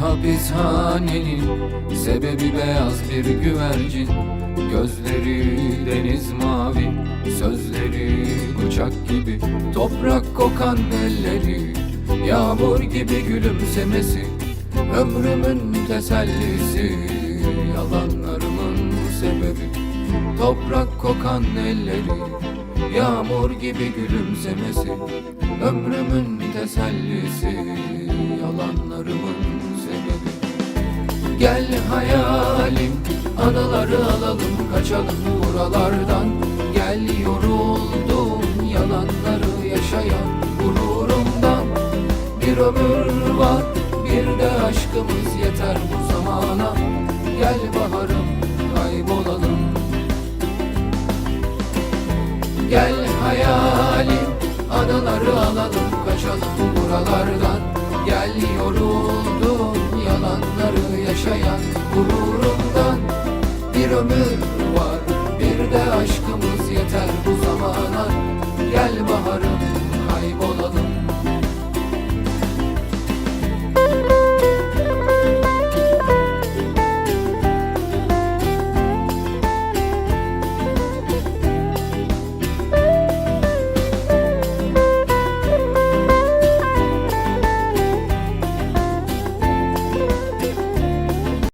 hapishanenin Sebebi beyaz bir güvercin. Gözleri deniz mavi Sözleri bıçak gibi. Toprak kokan elleri Yağmur gibi gülümsemesi. Ömrümün tesellisi Yalanlarımın sebebi. Toprak kokan elleri Yağmur gibi gülümsemesi. Ömrümün tesellisi Yalanlarımın sebebi. Gel hayalim Adaları alalım kaçalım buralardan. Gel yoruldum yalanları yaşayan gururumdan. Bir ömür var bir de aşkımız yeter bu zamana. Gel baharım kaybolalım. Gel hayalim adaları alalım kaçalım buralardan Gel yoruldum yalanları yaşayan gururumdan. Bir ömür var bir de zamana